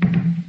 တ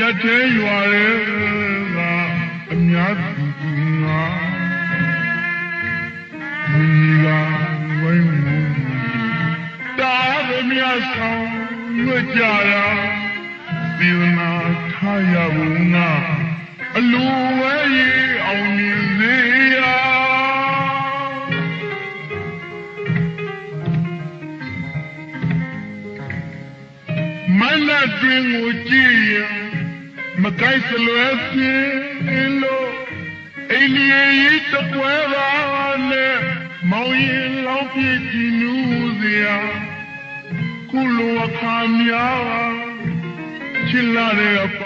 ရတဲ့ရွာရဲ့ကအများသူကငါမိကဝိုင်းမှုတာရမြတ်ဆောင်ရွတ်ကြရာဒီနာထားရဘူးငါအလိုဝဲရေအောင်မြင်စေရာမနတ်တွင်ကိုကြည့်ရင် မကိုက်စလွယ်ပြင်းလို့အိန္ဒိယကြီးတကွဲပါနဲ့မောင်ရင်လောင်းပြည့်ကြည်နူးစရာကုလိုအခါများပါချစ်လာတဲ့အပေါ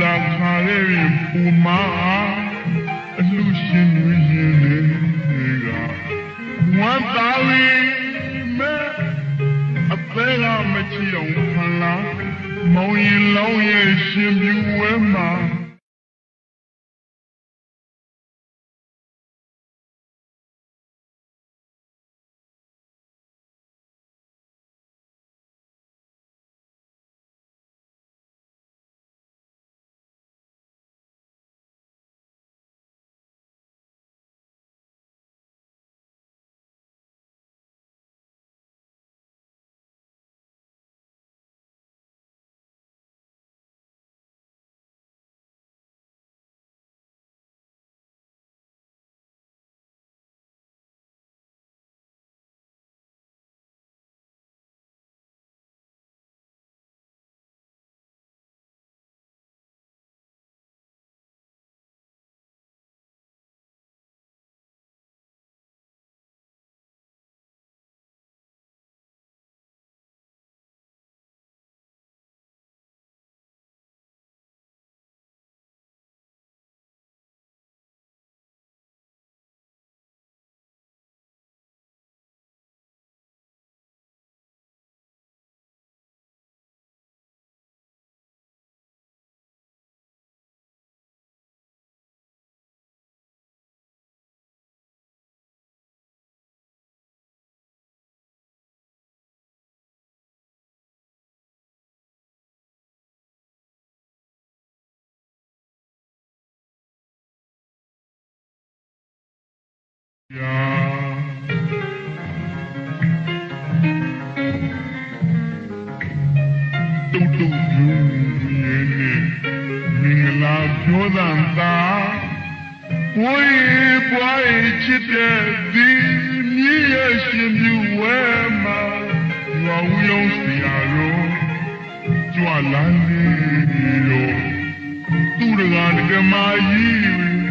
ဝိတာခါရဲ့ပူမာအလူရှင်တွေရင်တွေကဝန္တာဝီမဲအသေးကမချီအောင်ဖန်လာမောင်ရင်လောင်းရဲ့ ရာတူတူယူနေနေမင်္ဂလာပြောသံသာဝေးပွားချစ်တဲ့ဒီမြည့်ရဲ့ရှင်ပြဝဲမှာရွာဦးလုံးစရာရောကြွလာနေရောသူတကားကမာကြီး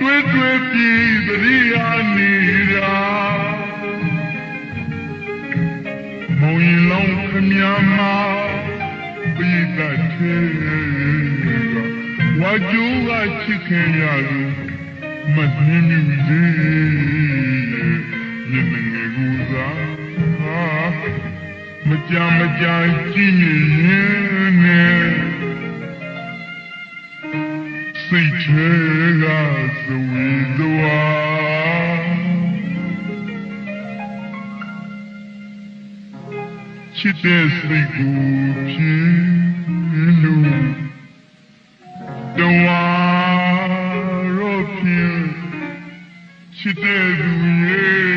တွေ့တွေ့ပြီးသတိဟာနေတာမုံရင်လောင်းခမမပိတတ်သေးကဝါကျူးကချစ်ခင်ရလို့မနှင်းမြူလေးညနေငယ်ကူစားဟာမကြမကြကြည့်နေရင်နဲ့ စိတ်ချေကသဝေသွားချစ်တဲ့စိတ်ကိုဖြင်းလို့တဝါရောဖြင်းချစ်တဲ့သူရဲ့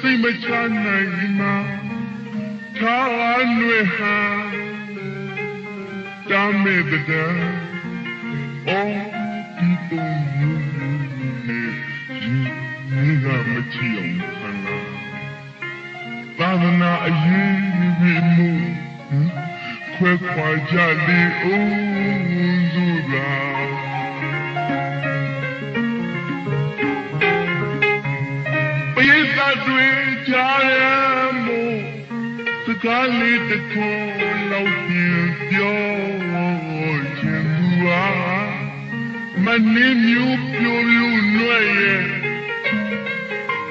စိတ်မချနိုင်မှာထားနွေဟာတမေတ္တံ Oh, people you need to make you kana. သာသနာအရေးကြီးမှုခွဲခွာကြလေဦးစုသာပရိသတ်တွေကြားရမို့စကားလေးတစ်ခုလောက်ပြန်ပြောခြင်းသူဟာမနှင်းမျိုးပြိုပြိုနှွဲ့ရဲ့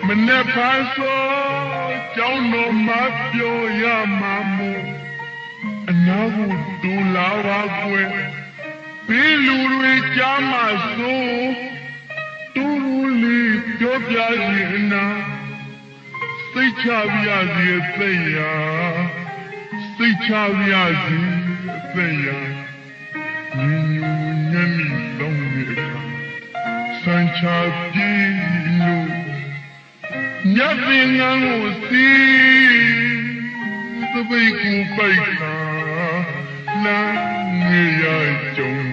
မနေ့ဖန်ဆို ကြောင်းတော်မှာပြောရမှာမို့အနာကိုဒူလာပါကွယ်ပြီးလူတွေကြားမှာဆိုတူလေးပြောပြရင်နာစိတ်ချပြစီအသိရာစိတ်ချပြစီအသိရာညညညနေလုံးရဲ့အခါစံချပြေလို့ ညပင်ငန်းကိုစီသပိတ်ကိုပိုက်ခါလမ်းငယ်ရကြုံ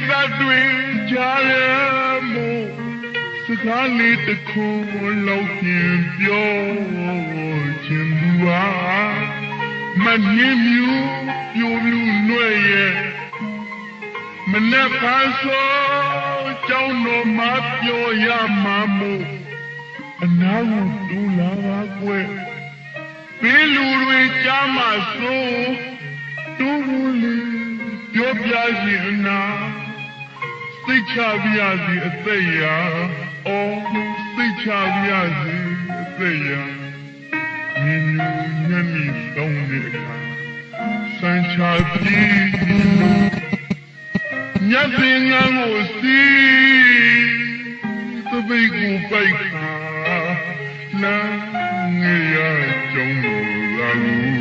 ပရိသတ်တွေကြားရမို့စကားလေးတစ်ခုလောက်ပြန်ပြောခြင်းသူဟာမနှင်းမြူပြိုပြူနှွဲ့ရဲ့မနေ့ဖန်ဆိုကြောင်းတော်မှာပြောရမှာမို့အနာကိုဒူလာပါကွယ်ပြီးလူတွေကြားမှာဆိုတူလေးပြောပြရှင်နာ စိတ်ချပြစီအသက်ရာအော်စိတ်ချပြစီအသက်ရာမြင်မြင်ညံ့ညံ့တောင်းတဲ့အခါစံချပြီးညတ်ပင်ငန်းကိုစီးသပိတ်ကိုပိုက်ခါလမ်းငယ်ရကြောင်းလို့လာလို့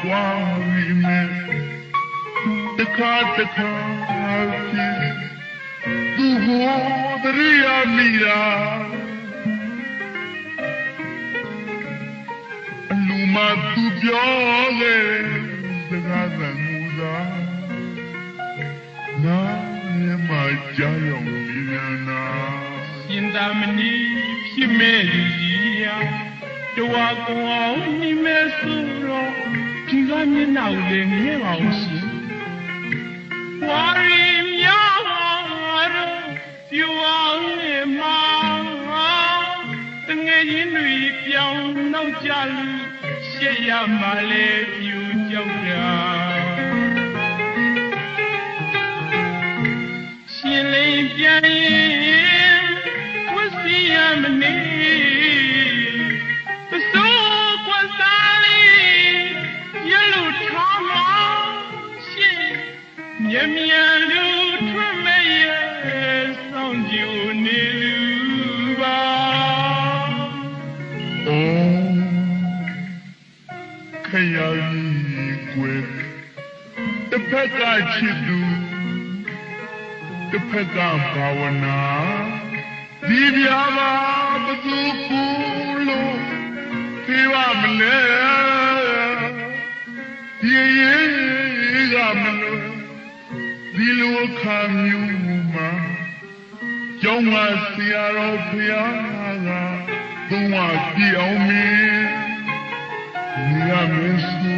ပွားပြီးမြဲတခါတခါဖြစ်သူကိုတရိယာမိတာအလူမသူပြောခဲ့စကားသံမူသာနာမည်မကြောက်ရောက်ပြီးနာရှင်သာမဏေဖြစ်မဲ့လူကြီးရာတဝါကောင်းအောင်နိမဲဆိုတော့ ဒီကမျက်နှာကိုလည်းမြဲပါအောင်ရှင်ဝါရီမြောက်တော့ပြဝအောင်လေမောင်တငယ်ချင်းတွေပြောင်းနောက်ကြလူရှက်ရမှလဲပြူကြောက်တာရှင်လေးပြန်ရင် က်ကချစ်သူတစ်ဖက်ကဘာဝနာဒီပြာပါဘသူကူလို့ခေဝမလဲဒီရေးကမလို့ဒီလိုခံမြူမှာကျောင်းကဆရာတော်ဖျားကသုံးဝပြအောင်မင်းမြတ်မစု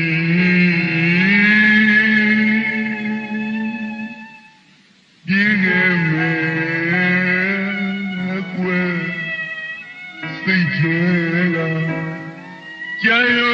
Yeah, yo